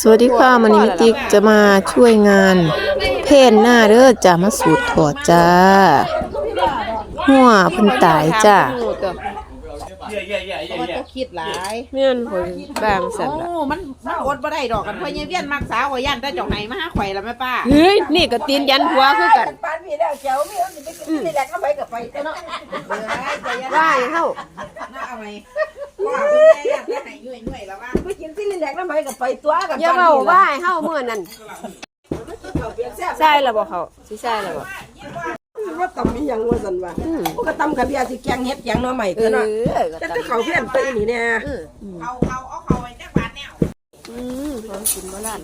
สวัสดีค่ะมันนี้มิติกจะมาช่วยงานเพนหน้าเด้อจ้ามาสูตรถอดจ้าหัวเพิ่นตายจ้ามันก็คิดหลายเมียนหอยบางสันละโอ้มันมันอดบ่ได้ดอกกันเพราะยังเวียนมักสาวว่าย่านแต่เจ้าไหมาหาข่อยแล้วแม่ป้าเฮ้ยนี่ก็ตีนยันหัวคือกันปานพี่แล้วเจ้ามีมันสิไปกินนี่แหละก็ไปกับไปเนาะว่าให้เฮาน่าเอาไหมว่าคุณแม่ย่า นแต่ไหนยุ่ยยุ่ยแล้วว่าไปกินที่นี่แหละก็ไปกับไปตัวกับอย่าเว้าว่าให้เฮามื้อนั้นใช่แล้วบ่เขาสิใช่แล้วบ่ว่าตำมีหยังว่าซั่นว่าก็ตำกับเบียร์สิแกงเฮ็ดแกงหน่อใหม่เอก็อเนาะก็แต่ตามถ้าเขาเพี้ยนไปนี่เนี่ยเขาเขาเอาเขาไว้จักบาทแนวอืมของกินโบราณ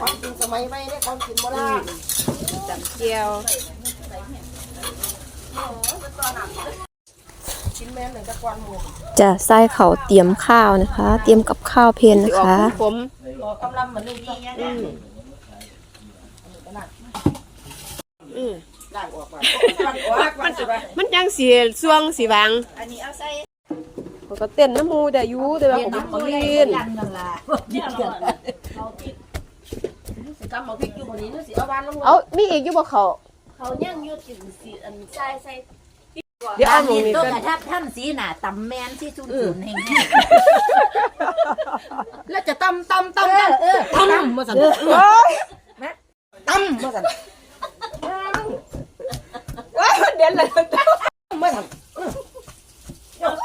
ความกินสมัยใหม่เนี่ยความกินโบราณจำเจียว กินแม่นเลยตะกอนหมูจะใส่เขาเตรียมข้าวนะคะ เตรียมกับข้าวเพนนะคะผมรอกำลังมันนึงนี่ยังเนี่ยอืมล้างออกมาออกมันสิว่ามันจังสีสวงสีบางอันนี้เอาใส่ผมก็เต้นน้ำมูแต่อยู่แต่ว่าผมก็กินยันนั่นล่ะกินกันสิกำมาพริกอยู่บนนี้นึกสิเอาบ้านลงเอามีอีกอยู่บ่เขาเขายังอยุดกินสีอันใส่ใส่ เดี๋ยวเอาหมูนี่ตัวกันกระทับท่านสีหน่ะตำแมนที่ชุนชุนแห่งแล้วจะตำตำตำตำเออตำมาสั่นตำมาสั่นเด่นเลยมาสั่น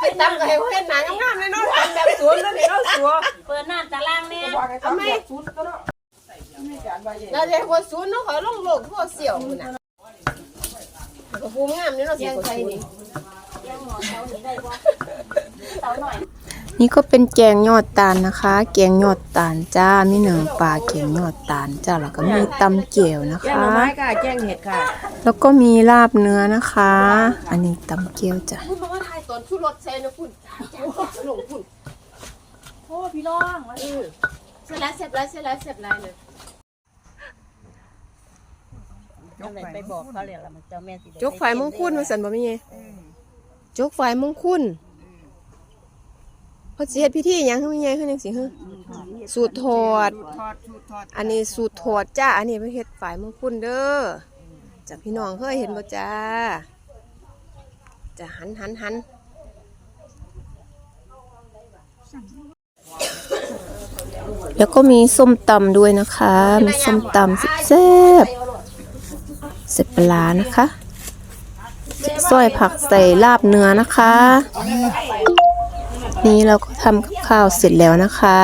ไปตำกับให้เห็นหนังงามๆเลยเนาะทำแบบสวนแล้วนี่เนาะสวนเปิดหน้าตารางเนี่ยบอกให้ตำแบบสุดก็เนาะมีการว่าอย่างแล้วจะคนสวนเนาะขอลงโลกทั่วเสี่ยวพุ่นน่ะ ก็ภูมิงามนี่เนาะสิคนสวนยังหมอเสาหนีได้บ่เสาหน่อยนี่ก็เป็นแกงยอดตาลนะคะ แกงยอดตาลจ้ามีเนื้อปลาแกงยอดตาลจ้าแล้วก็มีตำเจียวนะแกงหคะน่อไม้ค่ะแกงเห็ดค่ะแล้วก็มีลาบเนื้อนะคะ อันนี้ตำเกี๊ยวจ้ะคุณบอกว่าถ่ายตอนชุดรถเซนคุณหลงคุณโอ้พี่น้องเออเสร็จแล้วเสร็จแล้วเสร็จแล้วเสร็จแล้วเลย อะไรไปบอกเขาเลยล่ะมันเจ้าแม่สิได้จกฝ่ายมงคุดมาสันบ่มีไงจกฝ่ายมงคุดเขาสิเฮ็ดพิธีหยังคือมีไงคือจังสิฮะสูตรถอดทอดชูทอดอันนี้สูตรถอดจ้า อันนี้เพิ่นเฮ็ดฝ่ายมงคุดเด้อจ้ะพี่น้องเคยเห็นบ่จ้า จะหันหันหันแล้วก็มีส้มตำด้วยนะคะ มีส้มตำแซ่บๆ เสร็จปลานะคะซอยผักใส่ลาบเนื้อนะคะ นี่เราก็ทำกับข้าวเสร็จแล้วนะคะ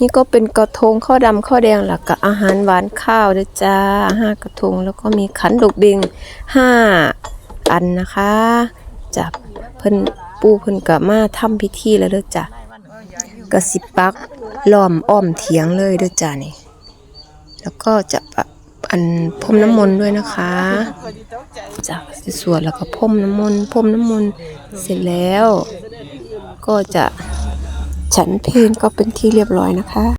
นี่ก็เป็นกระทงข้าวดำข้าวแดงหลักกับอาหารหวานข้าวด้วยจ้าห้ากระทงแล้วก็มีขันดกเบงห้าอันนะคะจับเพิ่นปูเพิ่นกับมาทำพิธีแล้วเด้อจ้ะกระสิบปัก ล้อมอ้อมเถียงเลยด้วยจ้านี่ แล้วก็จะปะอันพรมน้ำมนต์ด้วยนะคะจากสวดแล้วก็พรมน้ำมนต์พรมน้ำมนต์เสร็จแล้ว ก็จะฉันเพลก็เป็นที่เรียบร้อยนะคะ